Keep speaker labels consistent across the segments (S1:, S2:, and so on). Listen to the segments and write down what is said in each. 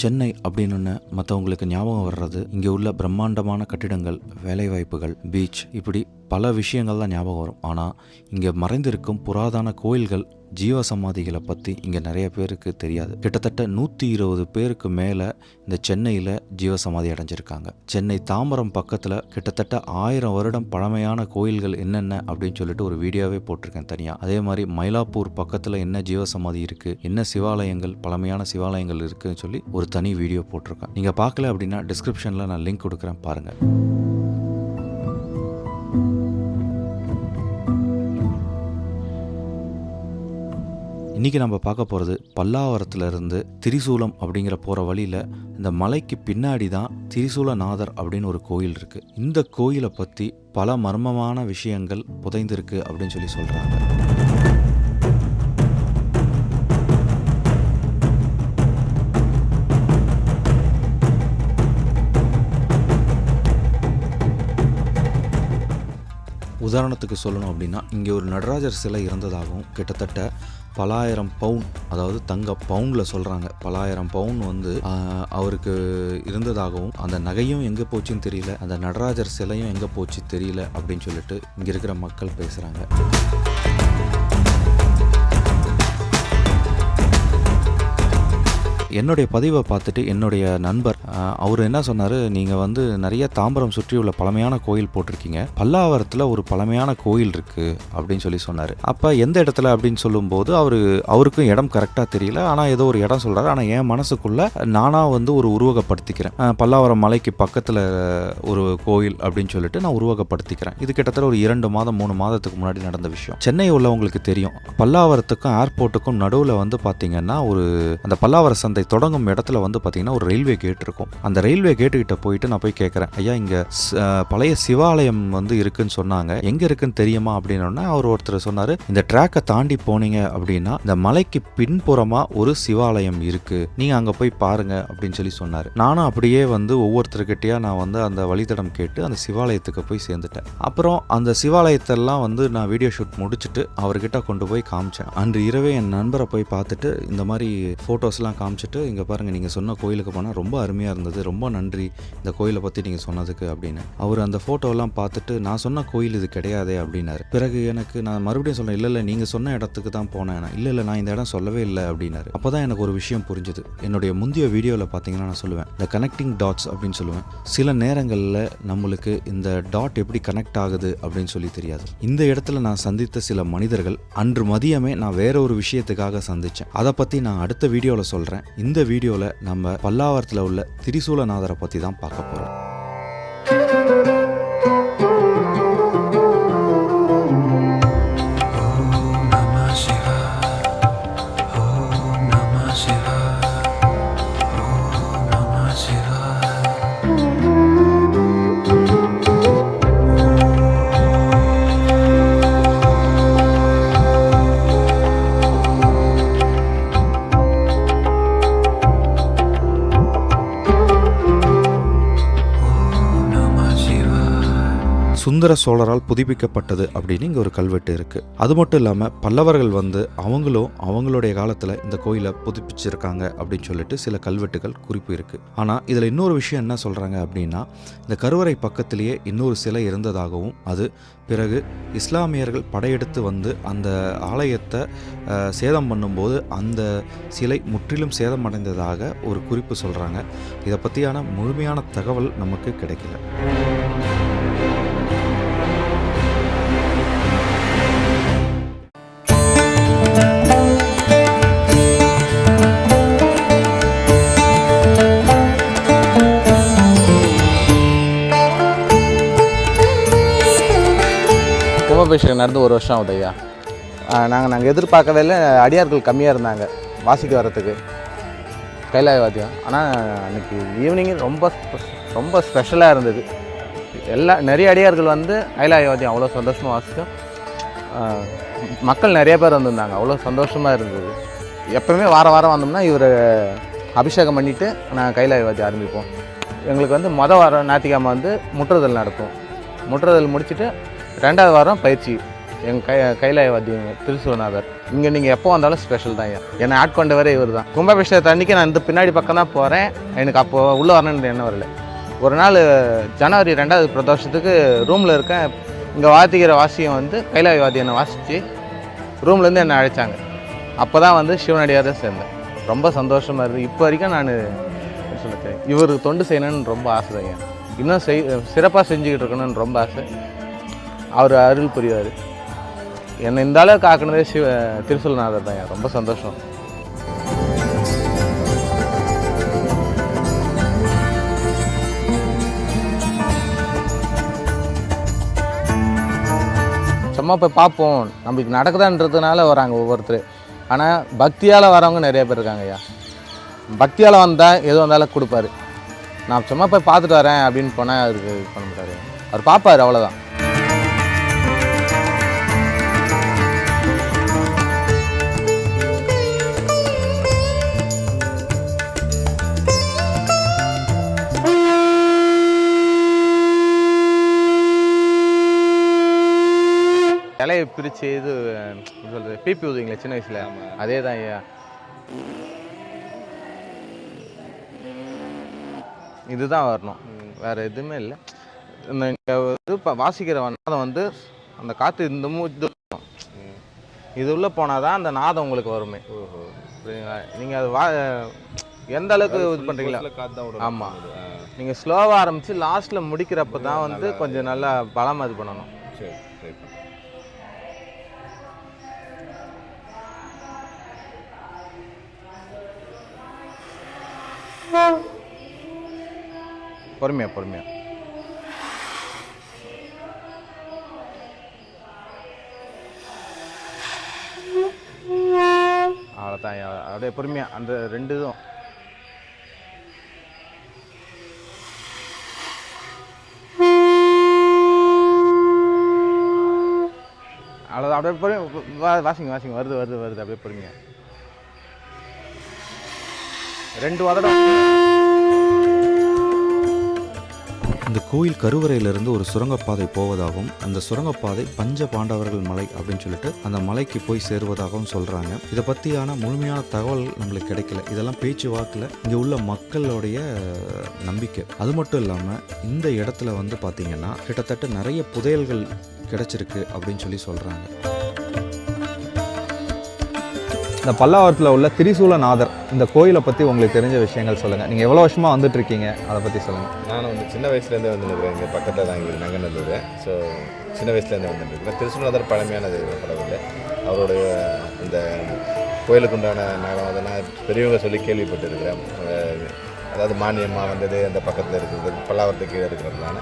S1: சென்னை அப்படின்னு மற்றவங்களுக்கு ஞாபகம் வர்றது இங்கே உள்ள பிரம்மாண்டமான கட்டிடங்கள் வேலைவாய்ப்புகள் பீச் இப்படி பல விஷயங்கள் தான் ஞாபகம் வரும். ஆனால் இங்கே மறைந்திருக்கும் புராதன கோயில்கள் ஜீவ சமாதிகளை பற்றி இங்கே நிறைய பேருக்கு தெரியாது. கிட்டத்தட்ட நூற்றி இருபது பேருக்கு மேலே இந்த சென்னையில் ஜீவ சமாதி அடைஞ்சிருக்காங்க. சென்னை தாம்பரம் பக்கத்தில் கிட்டத்தட்ட ஆயிரம் வருடம் பழமையான கோயில்கள் என்னென்ன அப்படின்னு சொல்லிட்டு ஒரு வீடியோவே போட்டிருக்கேன் தனியாக அதே மாதிரி மயிலாப்பூர் பக்கத்தில் என்ன ஜீவ சமாதி இருக்குது என்ன சிவாலயங்கள் பழமையான சிவாலயங்கள் இருக்குதுன்னு சொல்லி ஒரு தனி வீடியோ போட்டிருக்கேன். நீங்கள் பார்க்கல அப்படின்னா டிஸ்கிரிப்ஷனில் நான் லிங்க் கொடுக்குறேன் பாருங்கள் இன்றைக்கி நம்ம பார்க்க போகிறது பல்லாவரத்துல இருந்து திரிசூலம் அப்படிங்கிற போகிற வழியில் இந்த மலைக்கு பின்னாடி தான் திரிசூலநாதர் அப்படின்னு ஒரு கோயில் இருக்குது இந்த கோயிலை பற்றி பல மர்மமான விஷயங்கள் புதைந்திருக்கு அப்படின்னு சொல்லி சொல்கிறாங்க உதாரணத்துக்கு சொல்லணும் அப்படின்னா இங்கே ஒரு நடராஜர் சிலை இருந்ததாகவும் கிட்டத்தட்ட பலாயிரம் பவுன் அதாவது தங்க பவுனில் சொல்கிறாங்க பலாயிரம் பவுன் வந்து அவருக்கு இருந்ததாகவும் அந்த நகையும் எங்கே போச்சுன்னு தெரியல அந்த நடராஜர் சிலையும் எங்கே போச்சு தெரியல அப்படின்னு சொல்லிட்டு இங்கே இருக்கிற மக்கள் பேசுகிறாங்க என்னுடைய பதிவை பார்த்துட்டு என்னுடைய நண்பர் அவர் என்ன சொன்னார் நீங்கள் வந்து நிறைய தாம்பரம் சுற்றியுள்ள பழமையான கோயில் போட்டிருக்கீங்க. பல்லாவரத்தில் ஒரு பழமையான கோயில் இருக்குது அப்படின்னு சொல்லி சொன்னார். அப்போ எந்த இடத்துல அப்படின்னு சொல்லும்போது அவர் அவருக்கும் இடம் கரெக்டாக தெரியல. ஆனால் ஏதோ ஒரு இடம் சொல்கிறாரு ஆனால் என் மனசுக்குள்ளே நானாக வந்து ஒரு உருவகப்படுத்திக்கிறேன். பல்லாவரம் மலைக்கு பக்கத்தில் ஒரு கோயில் அப்படின்னு சொல்லிட்டு நான் உருவகப்படுத்திக்கிறேன். இது கிட்டத்தட்ட ஒரு இரண்டு மாதம் மூணு மாதத்துக்கு முன்னாடி நடந்த விஷயம். சென்னை உள்ளவங்களுக்கு தெரியும். பல்லாவரத்துக்கும் ஏர்போர்ட்டுக்கும் நடுவில் வந்து பார்த்தீங்கன்னா ஒரு அந்த பல்லாவர சந்தை தொடங்கும் இடத்துல வந்து பார்த்தீங்கன்னா ஒரு ரயில்வே கேட் இருக்கும். அந்த ரயில்வே கேட்டுக்கிட்ட போயிட்டு நான் போய் கேட்குறேன் ஐயா இங்கே பழைய சிவாலயம் வந்து இருக்குன்னு சொன்னாங்க. எங்கே இருக்குன்னு தெரியுமா? அப்படின்னா அவர் ஒருத்தர் சொன்னார் இந்த ட்ராக்கை தாண்டி போனீங்க அப்படின்னா இந்த மலைக்கு பின்புறமாக ஒரு சிவாலயம் இருக்குது நீங்கள் அங்கே போய் பாருங்க அப்படின்னு சொல்லி சொன்னார். நானும் அப்படியே வந்து ஒவ்வொருத்தர்கிட்டயா நான் வந்து அந்த வழித்தடம் கேட்டு அந்த சிவாலயத்துக்கு போய் சேர்ந்துட்டேன். அப்புறம் அந்த சிவாலயத்தெல்லாம் வந்து நான் வீடியோ ஷூட் முடிச்சுட்டு அவர்கிட்ட கொண்டு போய் காமிச்சேன். அன்று இரவே என் நண்பரை போய் பார்த்துட்டு இந்த மாதிரி ஃபோட்டோஸ்லாம் காமிச்சிட்டு இங்கே பாருங்கள் நீங்கள் சொன்ன கோயிலுக்கு போனால் ரொம்ப அருமையாக இருந்தது. ரொம்ப நன்றி இந்த கோயிலை பற்றி நீங்கள் சொன்னதுக்கு அப்படின்னு. அவர் அந்த ஃபோட்டோலாம் பார்த்துட்டு நான் சொன்ன கோயில் இது கிடையாதே அப்படின்னாரு. பிறகு எனக்கு நான் மறுபடியும் சொன்னேன் இல்லை இல்லை நீங்கள் சொன்ன இடத்துக்கு தான் போனேன். இல்லை இல்லை நான் இந்த இடம் சொல்லவே இல்லை. அப்படின்னாரு. அப்போ தான் எனக்கு ஒரு விஷயம் புரிஞ்சுது. என்னுடைய முந்தைய வீடியோவில் பார்த்தீங்கன்னா நான் சொல்லுவேன் இந்த கனெக்டிங் டாட்ஸ் அப்படின்னு சொல்லுவேன். சில நேரங்களில் நம்மளுக்கு இந்த டாட் எப்படி கனெக்ட் ஆகுது அப்படின்னு சொல்லி தெரியாது. இந்த இடத்துல நான் சந்தித்த சில மனிதர்கள் அன்று மதியமே நான் வேற ஒரு விஷயத்துக்காக சந்தித்தேன் அதை பற்றி நான் அடுத்த வீடியோவில் சொல்கிறேன் இந்த வீடியோவில் நம்ம பல்லாவரத்தில் உள்ள திரிசூலநாதரை பற்றி தான் பார்க்க போகிறோம் சுந்தர சோழரால் புதுப்பிக்கப்பட்டது அப்படின்னு இங்கே ஒரு கல்வெட்டு இருக்குது அது மட்டும் இல்லாமல் பல்லவர்கள் வந்து அவங்களும் அவங்களுடைய காலத்தில் இந்த கோயிலை புதுப்பிச்சிருக்காங்க அப்படின்னு சொல்லிட்டு சில கல்வெட்டுகள் குறிப்பு இருக்குது ஆனால் இதில் இன்னொரு விஷயம் என்ன சொல்கிறாங்க அப்படின்னா இந்த கருவறை பக்கத்திலேயே இன்னொரு சிலை இருந்ததாகவும் அது பிறகு இஸ்லாமியர்கள் படையெடுத்து வந்து அந்த ஆலயத்தை சேதம் பண்ணும்போது அந்த சிலை முற்றிலும் சேதமடைந்ததாக ஒரு குறிப்பு சொல்கிறாங்க இதை பற்றியான முழுமையான தகவல் நமக்கு கிடைக்கல.
S2: கும்பாபிஷேகம் நடந்து ஒரு வருஷம் ஆகுது ஐயா. நாங்கள் நாங்கள் எதிர்பார்க்கவே இல்லை. அடியார்கள் கம்மியாக இருந்தாங்க வாசிக்க வரத்துக்கு கைலாய வாத்தியம் ஆனால் அன்றைக்கி ஈவினிங் ரொம்ப ரொம்ப ஸ்பெஷலாக இருந்தது. எல்லா நிறைய அடியார்கள் வந்து கைலாய வாத்தியம் அவ்வளோ சந்தோஷமாக வாசித்தோம் மக்கள் நிறைய பேர் வந்திருந்தாங்க. அவ்வளோ சந்தோஷமாக இருந்தது. எப்பவுமே வாரம் வாரம் வந்தோம்னா இவர் அபிஷேகம் பண்ணிவிட்டு நான் கைலாய வாத்தியம் ஆரம்பிப்போம். எங்களுக்கு வந்து மொதல் வாரம் ஞாயிற்றுக்கிழமை வந்து முற்றுதல் நடக்கும். முற்றுதல் முடிச்சுட்டு ரெண்டாவது வாரம் பயிற்சி. எங்கள் கை கைலாய திருசுவநாதர் இங்கே நீங்கள் எப்போ வந்தாலும் ஸ்பெஷல் தான் ஐயா. என்னை ஆட்கொண்டவரே இவர் தான் கும்பாபிஷேகத்தை அன்றைக்கி நான் இந்த பின்னாடி பக்கம் தான் போகிறேன் எனக்கு அப்போ உள்ளே வரணுன்ற எண்ணம் வரல. ஒரு நாள் ஜனவரி ரெண்டாவது பிரதோஷத்துக்கு ரூமில் இருக்கேன். இங்கே வாத்திக்கிற வாசியம் வந்து கைலாய என்னை வாசித்து ரூம்லேருந்து என்னை அழைச்சாங்க. அப்போ தான் வந்து சிவனடியாரே சேர்ந்தேன். ரொம்ப சந்தோஷமாக இருக்குது இப்போ வரைக்கும் நான் சொல்லிட்டேன் இவருக்கு தொண்டு செய்யணும்னு ரொம்ப ஆசை ஐயா. இன்னும் செய் சிறப்பாக செஞ்சுக்கிட்டு இருக்கணும்னு ரொம்ப ஆசை. அவர் அருள் புரிவார். என்னை இந்த அளவுக்கு ஆக்குனதே சிவ திருசூல்நாதர் தான் ஐயா. ரொம்ப சந்தோஷம். சும்மா போய் பார்ப்போம். நம்மளுக்கு நடக்குதான்றதுனால வராங்க ஒவ்வொருத்தர். ஆனால் பக்தியால் வரவங்க நிறைய பேர் இருக்காங்க ஐயா. பக்தியால் வந்தால் எது வந்தாலும் கொடுப்பாரு. நான் சும்மா போய் பார்த்துட்டு வரேன் அப்படின்னு போனால் அவருக்கு இது பண்ண மாட்டாரு. அவர் பார்ப்பாரு அவ்வளோதான் பிரித்து இது சொல்கிறது பிபி ஊதுவீங்களே சின்ன வயசில். அதே தான் ஐயா. இதுதான் வரணும். வேறு எதுவுமே இல்லை. இந்த இது இப்போ வாசிக்கிற நாதம் வந்து அந்த காற்று இந்த மூ இது உள்ளே போனால் தான் அந்த நாதம் உங்களுக்கு வருமே. புரியுங்களா நீங்கள் அது வா எந்த அளவுக்கு இது பண்ணுறீங்களா ஆமாம் நீங்கள் ஸ்லோவாக ஆரம்பித்து லாஸ்ட்டில் முடிக்கிறப்ப தான் வந்து கொஞ்சம் நல்லா பலமாக இது பண்ணணும். பொறுமையா பொறுமையா. அவ்வளோதான் அப்படியே பொறுமையா அந்த ரெண்டு இதுவும். அவ்வளோதான் அப்படியே பொறுமையா வா- வாசிங்க வாசிங்க. வருது வருது வருது அப்படியே பொறுமையா. ரெண்டு வதடம்
S1: இந்த கோயில் கருவறையிலிருந்து ஒரு சுரங்கப்பாதை போவதாகவும் அந்த சுரங்கப்பாதை பஞ்ச பாண்டவர்கள் மலை அப்படின்னு சொல்லிட்டு அந்த மலைக்கு போய் சேருவதாகவும் சொல்கிறாங்க இதை பற்றியான முழுமையான தகவல் நம்மளுக்கு கிடைக்கல. இதெல்லாம் பேச்சு வாக்கில் இங்கே உள்ள மக்களுடைய நம்பிக்கை. அது மட்டும் இல்லாமல் இந்த இடத்துல வந்து பார்த்திங்கன்னா கிட்டத்தட்ட நிறைய புதையல்கள் கிடைச்சிருக்கு அப்படின்னு சொல்லி சொல்கிறாங்க
S3: இந்த பல்லாவரத்தில் உள்ள திரிசூலநாதர் இந்த கோயிலை பற்றி உங்களுக்கு தெரிஞ்ச விஷயங்கள் சொல்லுங்கள் நீங்கள் எவ்வளோ வருஷமாக வந்துட்டுருக்கீங்க? அதை பற்றி சொல்லுங்கள்
S4: நானும் வந்து சின்ன வயசுலேருந்தே வந்துருக்கிறேன் இங்கே பக்கத்தில் தான் இங்கே நங்கநல்லூர் ஸோ சின்ன வயசுலேருந்தே வந்துருக்கிறேன் திரிசூலநாதர் பழமையான கடவுள் அவருடைய இந்த கோயிலுக்கு உண்டான நகம் அதெல்லாம் பெரியவங்க சொல்லி கேள்விப்பட்டிருக்கிறேன். அதாவது மானியமாக வந்தது அந்த பக்கத்தில் இருக்கிறது பல்லாவரத்துக்கு கீழே இருக்கிறதுனால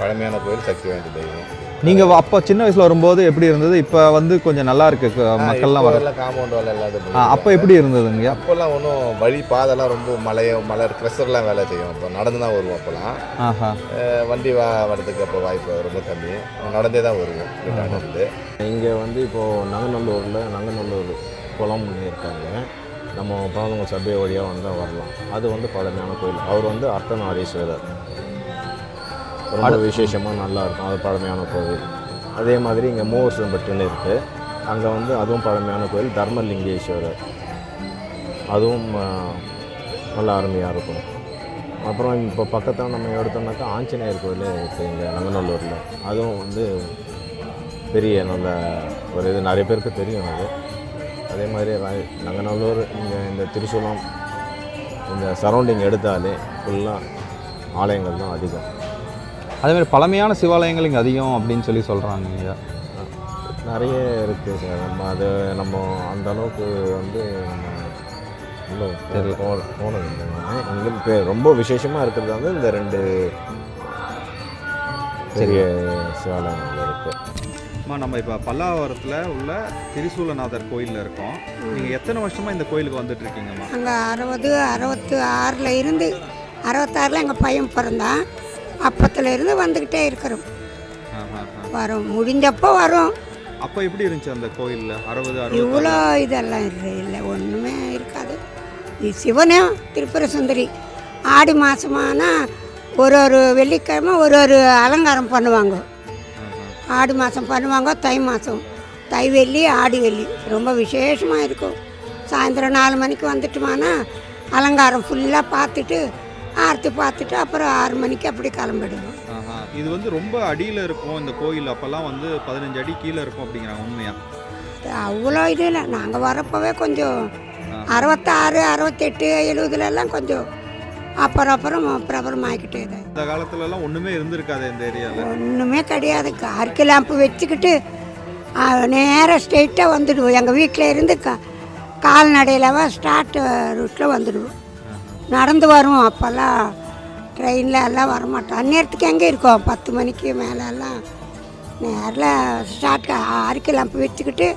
S4: பழமையான கோயில் சக்தி வாய்ந்த தெய்வம்.
S3: நீங்கள் அப்போ சின்ன வயசில் வரும்போது எப்படி இருந்தது? இப்போ வந்து கொஞ்சம் நல்லா இருக்கு. மக்கள்லாம் வர
S4: காம்பவுண்ட் வேலை பண்ணிருக்காங்க.
S3: அப்போ எப்படி இருந்ததுங்க
S4: அப்போல்லாம் ஒன்றும் வழி பாதெல்லாம் ரொம்ப மலையோ மலை க்ரெஷர்லாம் வேலை செய்யும். அப்போ நடந்து தான் வருவோம் அப்போல்லாம்
S3: ஆஹா.
S4: வண்டி வா வரதுக்கு அப்போ வாய்ப்பு ரொம்ப கம்மி. நடந்தே தான் வருவோம். வீட்டாண்டு
S5: இங்கே வந்து இப்போது நங்கநல்லூரில் நங்கநல்லூர் குளம்னு இருக்காங்க. நம்ம பாதங்க சபை வழியாக வந்தால் வரலாம். அது வந்து பழமையான கோயில். அவர் வந்து அர்த்தநாரீஸ்வரர். ரொம்ப விசேஷமாக நல்லா இருக்கும் அது பழமையான கோவில். அதே மாதிரி இங்கே மூவர்சம்பட்டுன்னு இருக்குது அங்கே வந்து அதுவும் பழமையான கோயில் தர்மலிங்கேஸ்வரர். அதுவும் நல்லா அருமையாக இருக்கும். அப்புறம் இப்போ பக்கத்தில் நம்ம எடுத்தோம்னாக்கா ஆஞ்சநேயர் கோயில் இருக்குது இங்கே நங்கநல்லூரில் அதுவும் வந்து பெரிய நல்ல ஒரு இது. நிறைய பேருக்கு தெரியும் அது. அதே மாதிரி நங்கநல்லூர் இங்கே இந்த திருசூலம் இந்த சரௌண்டிங் எடுத்தாலே ஃபுல்லாக ஆலயங்கள் தான் அதிகம்.
S3: அதே மாதிரி பழமையான சிவாலயங்கள் இங்கே அதிகம் அப்படின்னு சொல்லி சொல்கிறாங்க ஐயா
S5: நிறைய இருக்குது சார். நம்ம அது நம்ம அந்த அளவுக்கு வந்து நம்ம
S3: தெரியல.
S5: போனது எங்களுக்கு ரொம்ப விசேஷமாக இருக்கிறது வந்து இந்த ரெண்டு பெரிய சிவாலயங்கள் இருக்குது
S3: அம்மா நம்ம இப்போ பல்லாவரத்தில் உள்ள திரிசூலநாதர் கோயிலில் இருக்கோம். நீங்கள் எத்தனை வருஷமாக இந்த கோயிலுக்கு வந்துட்டு இருக்கீங்கம்மா?
S6: அங்கே அறுபது அறுபத்தி ஆறில் இருந்து அறுபத்தாறில் எங்கள் பையன் பிறந்தான். அப்பத்துல இருந்து வந்துக்கிட்டே இருக்கிறோம். வரோம். முடிஞ்சப்போ வரோம்.
S3: அப்போ எப்படி இருந்துச்சு அந்த கோயிலில்? அறுபது
S6: இவ்வளோ இதெல்லாம் இல்லை இல்லை. ஒன்றுமே இருக்காது. இது சிவனும் திரிபுர சுந்தரி. ஆடி மாதமானா ஒரு ஒரு வெள்ளிக்கிழமை ஒரு ஒரு அலங்காரம் பண்ணுவாங்க. ஆடி மாதம் பண்ணுவாங்க தை மாதம் தை வெள்ளி ஆடி வெள்ளி. ரொம்ப விசேஷமாக இருக்கும். சாயந்தரம் நாலு மணிக்கு வந்துட்டோமானா அலங்காரம் ஃபுல்லாக பார்த்துட்டு ஆர்த்தி பார்த்துட்டு அப்புறம் ஆறு மணிக்கு அப்படி கிளம்பிடுவோம்.
S3: இது வந்து ரொம்ப அடியில் இருக்கும் இந்த கோயில். அப்போல்லாம் வந்து பதினஞ்சு அடி கீழே இருக்கும் அப்படிங்கிறாங்க உண்மையா?
S6: அவ்வளோ இது இல்லை. நாங்கள் வரப்போவே கொஞ்சம் அறுபத்தாறு அறுபத்தெட்டு எழுபதுலலாம் கொஞ்சம் அப்புறம் அப்புறம் அப்புறம் ஆகிக்கிட்டே தான்
S3: இந்த காலத்துலலாம் ஒன்றுமே இருந்திருக்காது இந்த ஏரியாவில்
S6: ஒன்றுமே கிடையாது. ஆர்க்கு லேம்பு வச்சுக்கிட்டு நேராக ஸ்ட்ரெயிட்டாக வந்துடுவோம். எங்கள் வீட்டில் இருந்து கா கால்நடையிலவா ஸ்டார்ட் ரூட்டில் வந்துடுவோம். நடந்து வருவோம் அப்போல்லாம் ட்ரெயினில் எல்லாம் வரமாட்டோம். அந்நேரத்துக்கு எங்கே இருக்கோம்? பத்து மணிக்கு மேலே எல்லாம் நேரில் ஸ்டார்ட் ஆர்க்கு லேம்பு வச்சுக்கிட்டு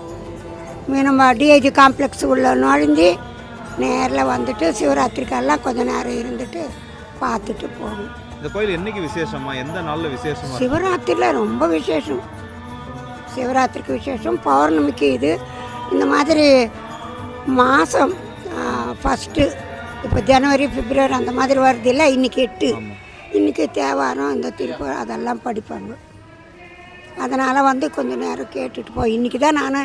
S6: நம்ம டிஐஜி காம்ப்ளெக்ஸ் உள்ள நுழைஞ்சி நேரில் வந்துட்டு சிவராத்திரிக்கெல்லாம் கொஞ்ச நேரம் இருந்துட்டு பார்த்துட்டு போவோம்
S3: இந்த கோயில் என்னைக்கு விசேஷமா எந்த நாளில் விசேஷமா
S6: சிவராத்திரியில் ரொம்ப விசேஷம். சிவராத்திரிக்கு விசேஷம். பௌர்ணமிக்கு இது. இந்த மாதிரி மாதம் ஃபஸ்ட்டு இப்போ ஜனவரி பிப்ரவரி அந்த மாதிரி வருது இல்லை இன்றைக்கி எட்டு இன்றைக்கி தேவாரம் இந்த திருப்பூர் அதெல்லாம் படிப்பாங்க. அதனால் வந்து கொஞ்ச நேரம் கேட்டுட்டு போ. இன்றைக்கி தான் நான்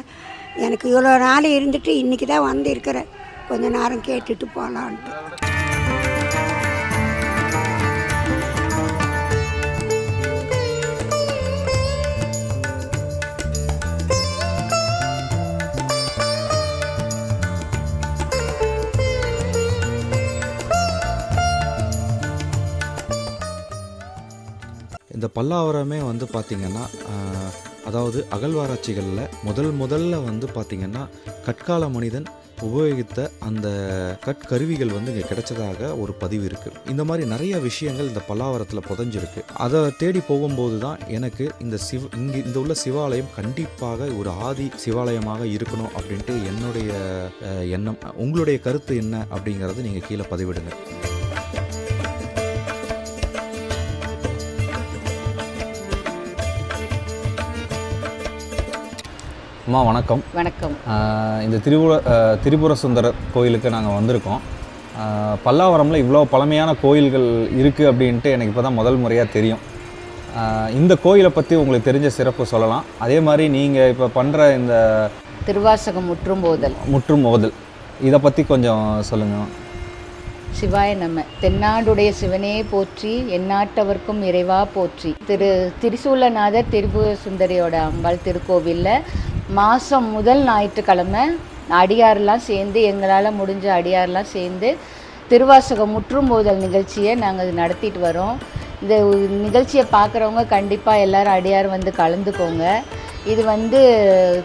S6: எனக்கு இவ்வளோ நாள் இருந்துட்டு இன்றைக்கி தான் வந்து இருக்கிறேன். கொஞ்ச நேரம் கேட்டுட்டு போகலான்ட்டு
S1: பல்லாவரமே வந்து பார்த்திங்கன்னா அதாவது அகழ்வாராய்ச்சிகளில் முதல் முதல்ல வந்து பார்த்திங்கன்னா கற்கால மனிதன் உபயோகித்த அந்த கற்கருவிகள் வந்து இங்கே கிடைச்சதாக ஒரு பதிவு இருக்குது இந்த மாதிரி நிறைய விஷயங்கள் இந்த பல்லாவரத்தில் புதைஞ்சிருக்கு. அதை தேடி போகும்போது தான் எனக்கு இந்த சிவ இங்கே இந்த உள்ள சிவாலயம் கண்டிப்பாக ஒரு ஆதி சிவாலயமாக இருக்கணும் அப்படின்ட்டு என்னுடைய எண்ணம். உங்களுடைய கருத்து என்ன அப்படிங்கிறது நீங்கள் கீழே பதிவிடுங்க.
S3: அம்மா வணக்கம்.
S7: வணக்கம்.
S3: இந்த திரிபுர திரிபுர சுந்தரர் கோயிலுக்கு நாங்கள் வந்திருக்கோம். பல்லாவரமில் இவ்வளோ பழமையான கோயில்கள் இருக்குது அப்படின்ட்டு எனக்கு இப்போ தான் முதல் முறையாக தெரியும். இந்த கோயிலை பற்றி உங்களுக்கு தெரிஞ்ச சிறப்பு சொல்லலாம். அதே மாதிரி நீங்கள் இப்போ பண்ணுற இந்த
S7: திருவாசகம் முற்றும்போதல்
S3: முற்றும் மோதல். இதை பற்றி கொஞ்சம் சொல்லுங்கள்
S7: சிவாய நம்ம தென்னாடுடைய சிவனே போற்றி எந்நாட்டவர்க்கும் இறைவா போற்றி. திரு திரிசூலநாதர் திரிபுர சுந்தரியோட அம்பாள் திருக்கோவிலில் மாதம் முதல் ஞாயிற்றுக்கிழமை அடியாரெலாம் சேர்ந்து எங்களால் முடிஞ்ச அடியாரெலாம் சேர்ந்து திருவாசகம் முற்றும்போதல் நிகழ்ச்சியை நாங்கள் நடத்திட்டு வரோம். இந்த நிகழ்ச்சியை பார்க்குறவங்க கண்டிப்பாக எல்லாரும் அடியார் வந்து கலந்துக்கோங்க. இது வந்து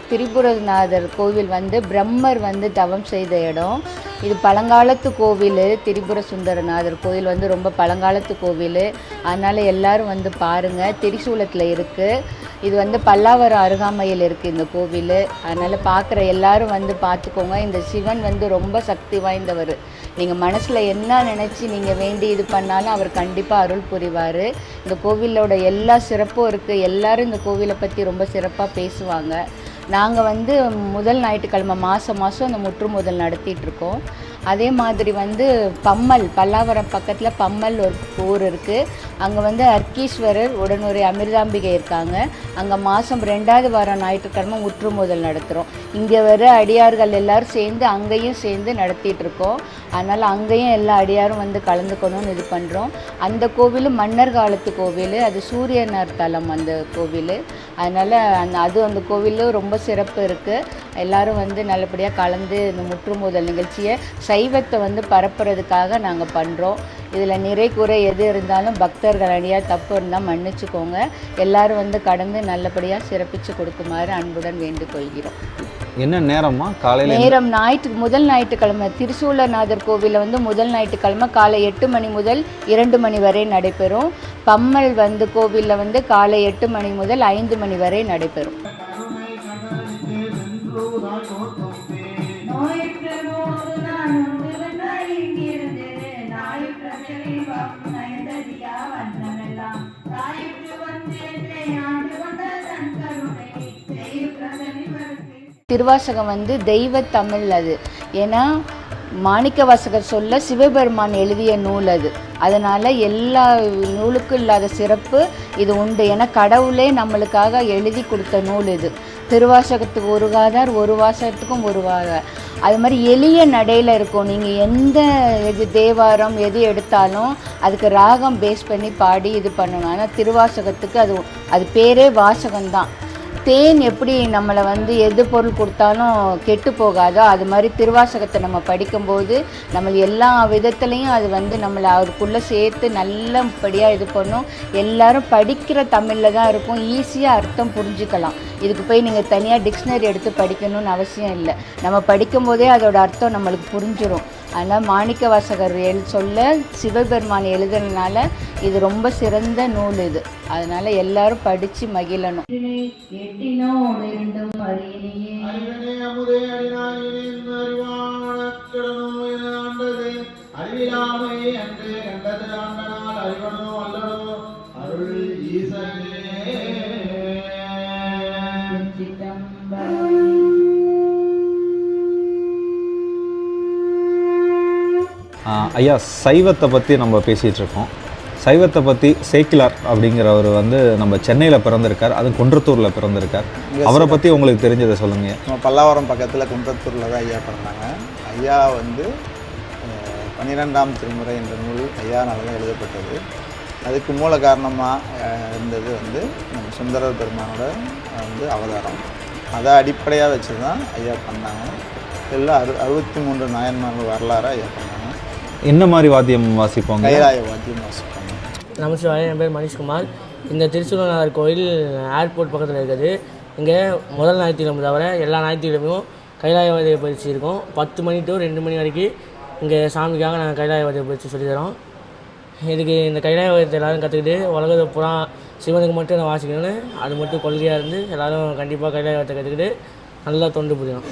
S7: திரிபுரநாதர் கோவில் வந்து பிரம்மர் வந்து தவம் செய்த இடம். இது பழங்காலத்து கோவில் திரிபுர சுந்தரநாதர் கோவில் வந்து ரொம்ப பழங்காலத்து கோவில். அதனால் எல்லாரும் வந்து பாருங்கள் திரிசூலத்தில் இருக்குது இது வந்து பல்லாவரம் அருகாமையில் இருக்குது இந்த கோவில். அதனால் பார்க்குற எல்லாரும் வந்து பார்த்துக்கோங்க இந்த சிவன் வந்து ரொம்ப சக்தி வாய்ந்தவர். நீங்கள் மனசில் என்ன நினச்சி நீங்கள் வேண்டி இது பண்ணாலும் அவர் கண்டிப்பாக அருள் புரிவார். இந்த கோவிலோட எல்லா சிறப்பும் இருக்குது எல்லாரும் இந்த கோவிலை பற்றி ரொம்ப சிறப்பாக பேசுவாங்க. நாங்கள் வந்து முதல் ஞாயிற்றுக்கிழமை மாதம் மாதம் அந்த முற்று முதல் நடத்திட்டுருக்கோம் அதே மாதிரி வந்து பம்மல் பல்லாவரம் பக்கத்தில் பம்மல் ஒரு ஊர் இருக்குது அங்கே வந்து அர்க்கீஸ்வரர் உடனுரை அமிர்தாம்பிகை இருக்காங்க. அங்கே மாதம் ரெண்டாவது வாரம் ஞாயிற்றுக்கிழமை முற்றுமுதல் நடத்துகிறோம் இங்கே வர அடியார்கள் எல்லாரும் சேர்ந்து அங்கேயும் சேர்ந்து நடத்திட்டு இருக்கோம். அதனால் அங்கேயும் எல்லா அடியாரும் வந்து கலந்துக்கணும்னு இது பண்ணுறோம் அந்த கோவில் மன்னர் காலத்து கோவில் அது சூரியனார் தலம் அந்த கோவில். அதனால் அந்த அது அந்த கோவிலும் ரொம்ப சிறப்பு இருக்குது எல்லாரும் வந்து நல்லபடியாக கலந்து இந்த முற்றுமுதல் நிகழ்ச்சியை சைவத்தை வந்து பரப்புறதுக்காக நாங்கள் பண்ணுறோம் இதில் நிறை குறை எது இருந்தாலும் பக்தர்கள் அடியாக தப்பு இருந்தால் மன்னிச்சுக்கோங்க. எல்லாரும் வந்து கடந்து நல்லபடியாக சிறப்பித்து கொடுக்குமாறு அன்புடன் வேண்டுகொள்கிறோம்.
S3: என்ன நேரமா காலையில்
S7: நேரம் ஞாயிற்று முதல் ஞாயிற்றுக்கிழமை. திருசூலநாதர் கோவிலில் வந்து முதல் ஞாயிற்றுக்கிழமை காலை எட்டு மணி முதல் இரண்டு மணி வரை நடைபெறும். பம்மல் வந்து கோவிலில் வந்து காலை எட்டு மணி முதல் ஐந்து மணி வரை நடைபெறும். திருவாசகம் வந்து தெய்வ தமிழ் அது. ஏன்னா மாணிக்க வாசகர் சொல்ல சிவபெருமான் எழுதிய நூல் அது. அதனால் எல்லா நூலுக்கும் இல்லாத சிறப்பு இது உண்டு. ஏன்னா கடவுளே நம்மளுக்காக எழுதி கொடுத்த நூல் இது. திருவாசகத்துக்கு ஒரு காதார் ஒரு வாசகத்துக்கும் ஒரு வாதார். அது மாதிரி எளிய நடையில் இருக்கும். நீங்கள் எந்த இது தேவாரம் எது எடுத்தாலும் அதுக்கு ராகம் பேஸ் பண்ணி பாடி இது பண்ணணும். ஆனால் திருவாசகத்துக்கு அது அது பேரே வாசகம்தான். தேன் எப்படி நம்மளை வந்து எது பொருள் கொடுத்தாலும் கெட்டு போகாதோ அது மாதிரி திருவாசகத்தை நம்ம படிக்கும்போது நம்ம எல்லா விதத்துலேயும் அது வந்து நம்மளை அதுக்குள்ளே சேர்த்து நல்லபடியாக இது பண்ணும். எல்லாரும் படிக்கிற தமிழில் தான் இருக்கும். ஈஸியாக அர்த்தம் புரிஞ்சுக்கலாம். இதுக்கு போய் நீங்கள் தனியாக டிக்ஷனரி எடுத்து படிக்கணும்னு அவசியம் இல்லை. நம்ம படிக்கும்போதே அதோட அர்த்தம் நம்மளுக்கு புரிஞ்சிடும் அதனால் மாணிக்க வாசகர் எழு சொல்ல சிவபெருமான் எழுதுனதுனால இது ரொம்ப சிறந்த நூல் இது. அதனால் எல்லாரும் படித்து மகிழணும்.
S3: ஆஹ் ஐயா சைவத்தை பற்றி நம்ம பேசிகிட்டு இருக்கோம். சைவத்தை பற்றி சேக்கிலார் அப்படிங்கிறவர் வந்து நம்ம சென்னையில் பிறந்திருக்கார். அதுவும் குன்றத்தூரில் பிறந்திருக்கார். அவரை பற்றி உங்களுக்கு தெரிஞ்சதை சொல்லுங்க
S8: நம்ம பல்லாவரம் பக்கத்தில் குன்றத்தூரில் தான் ஐயா பிறந்தாங்க. ஐயா வந்து பன்னிரெண்டாம் திருமுறை என்ற நூல் ஐயானால தான் எழுதப்பட்டது. அதுக்கு மூல காரணமாக இருந்தது வந்து நம்ம சுந்தரர் பெருமானோட வந்து அவதாரம். அதை அடிப்படையாக வச்சு தான் ஐயா பண்ணாங்க. எல்லாம் அறு அறுபத்தி மூன்று நாயன்மார்கள் வரலாறு ஐயா பண்ணாங்க.
S3: என்ன மாதிரி வாத்தியம் வாசிப்பாங்க?
S8: கைலாய வாத்தியம் வாசிப்பாங்க.
S9: நமச்சிவாய என் பேர் மணிஷ்குமார் இந்த திருச்சூரநாதர் கோயில் ஏர்போர்ட் பக்கத்தில் இருக்குது. இங்கே முதல் ஞாயிற்றுக்கிழமை தவிர எல்லா ஞாயிற்றுக்கிழமையும் கைலாயவாதிய பயிற்சி இருக்கும். பத்து மணி டு ரெண்டு மணி வரைக்கும் இங்கே சாமிக்காக நாங்கள் கைலாயவாதிய பயிற்சி சொல்லித்தரோம் இதுக்கு இந்த கைலாயவாதத்தை எல்லாரும் கற்றுக்கிட்டு உலகத்தை பூரா சிவனுக்கு மட்டும் நான் வாசிக்கணும்னு அது மட்டும் கொள்கையாக இருந்து எல்லாரும் கண்டிப்பாக கைலாயவாதத்தை கற்றுக்கிட்டு நல்லா தொண்டு புரியணும்.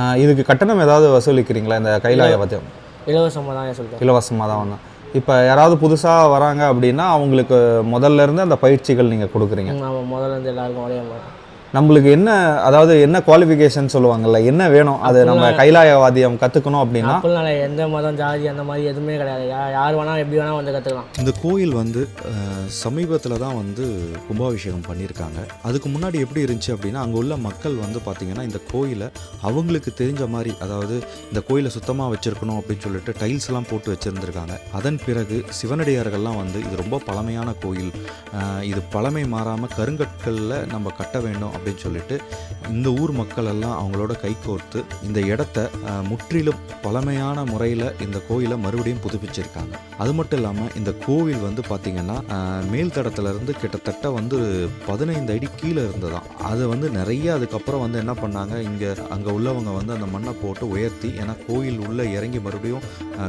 S3: ஆஹ் இதுக்கு கட்டணம் ஏதாவது வசூலிக்கிறீங்களா இந்த கைலாய வாத்தியம்?
S9: இலவசமாக தான் சொல்லித்தரோம்
S3: இலவசமாக தான் வந்தோம். இப்போ யாராவது புதுசாக வராங்க அப்படின்னா அவங்களுக்கு முதல்ல இருந்து அந்த பயிற்சிகள் நீங்கள் கொடுக்குறீங்க.
S9: நம்ம முதல்ல இருந்து எல்லாருக்கும் ஒரே மாதிரி.
S3: நம்மளுக்கு என்ன அதாவது என்ன குவாலிஃபிகேஷன் சொல்லுவாங்கல்ல என்ன வேணும்? அது நம்ம கைலாய வாத்தியம் கற்றுக்கணும் அப்படின்னா.
S9: எந்த மதம் ஜாதி அந்த மாதிரி எதுவுமே கிடையாது. யார் வேணால் எப்படி வேணால் வந்து கற்றுக்கலாம்
S1: இந்த கோயில் வந்து சமீபத்தில் தான் வந்து கும்பாபிஷேகம் பண்ணியிருக்காங்க அதுக்கு முன்னாடி எப்படி இருந்துச்சு அப்படின்னா அங்கே உள்ள மக்கள் வந்து பார்த்திங்கன்னா இந்த கோயிலை அவங்களுக்கு தெரிஞ்ச மாதிரி அதாவது இந்த கோயிலை சுத்தமாக வச்சுருக்கணும் அப்படின்னு சொல்லிட்டு டைல்ஸ்லாம் போட்டு வச்சுருந்துருக்காங்க. அதன் பிறகு சிவனடியார்கள்லாம் வந்து இது ரொம்ப பழமையான கோயில். இது பழமை மாறாமல் கருங்கற்களில் நம்ம கட்ட வேண்டும் அப்படின்னு சொல்லிட்டு இந்த ஊர் மக்கள் எல்லாம் அவங்களோட கைகோர்த்து இந்த இடத்த முற்றிலும் பழமையான முறையில் இந்த கோயிலை மறுபடியும் புதுப்பிச்சிருக்காங்க. அது மட்டும் இல்லாமல் இந்த கோவில் வந்து பார்த்திங்கன்னா மேல்தடத்துலேருந்து இருந்து கிட்டத்தட்ட வந்து பதினைந்து அடி கீழே இருந்ததாம். அது வந்து நிறைய அதுக்கப்புறம் வந்து என்ன பண்ணாங்க இங்கே அங்கே உள்ளவங்க வந்து அந்த மண்ணை போட்டு உயர்த்தி ஏன்னா கோயில் உள்ளே இறங்கி மறுபடியும்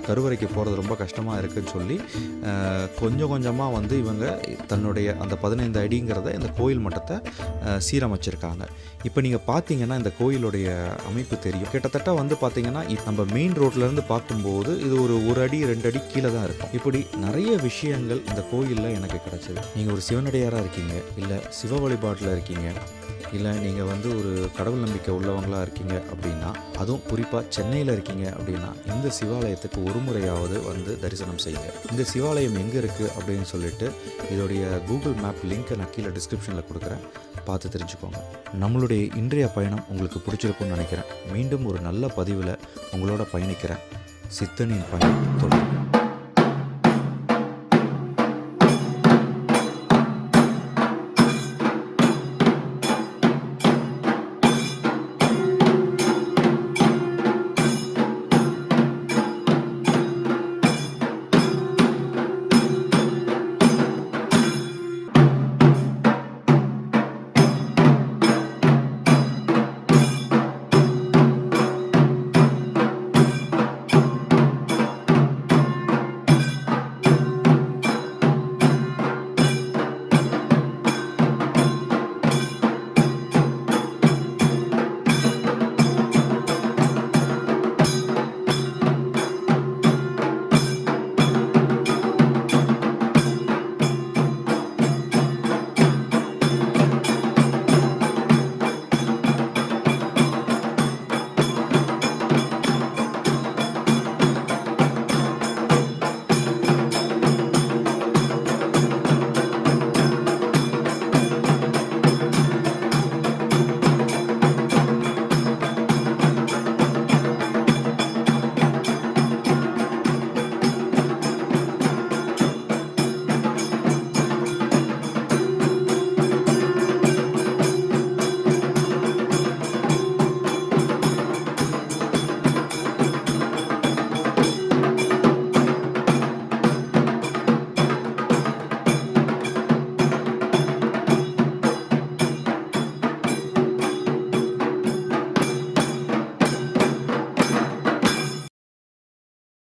S1: கருவறைக்கு போகிறது ரொம்ப கஷ்டமாக இருக்குன்னு சொல்லி கொஞ்சம் கொஞ்சமாக வந்து இவங்க தன்னுடைய அந்த பதினைந்து அடிங்கிறத இந்த கோயில் மட்டத்தை சீரமை வச்சுருக்காங்க. இப்போ நீங்கள் பார்த்தீங்கன்னா இந்த கோயிலுடைய அமைப்பு தெரியும். கிட்டத்தட்ட வந்து பார்த்தீங்கன்னா நம்ம மெயின் ரோட்லேருந்து பார்க்கும்போது இது ஒரு ஒரு அடி ரெண்டு அடி கீழே தான் இருக்கும். இப்படி நிறைய விஷயங்கள் இந்த கோயிலில் எனக்கு கிடைச்சது. நீங்கள் ஒரு சிவனடியாராக இருக்கீங்க இல்லை சிவ வழிபாட்டில் இருக்கீங்க இல்லை நீங்கள் வந்து ஒரு கடவுள் நம்பிக்கை உள்ளவங்களாக இருக்கீங்க அப்படின்னா அதுவும் குறிப்பாக சென்னையில் இருக்கீங்க அப்படின்னா இந்த சிவாலயத்துக்கு ஒரு முறையாவது வந்து தரிசனம் செய்யுங்க. இந்த சிவாலயம் எங்கே இருக்குது அப்படின்னு சொல்லிட்டு இதோடைய கூகுள் மேப் லிங்க்கை நான் கீழே டிஸ்கிரிப்ஷனில் கொடுக்குறேன். பார்த்து தெரிஞ்சுக்கோங்க. நம்மளுடைய இன்றைய பயணம் உங்களுக்கு பிடிச்சிருக்கும்னு நினைக்கிறேன். மீண்டும் ஒரு நல்ல பதிவில் உங்களோட பயணிக்கிறேன். சித்தனின் பயணம் தொடரும்.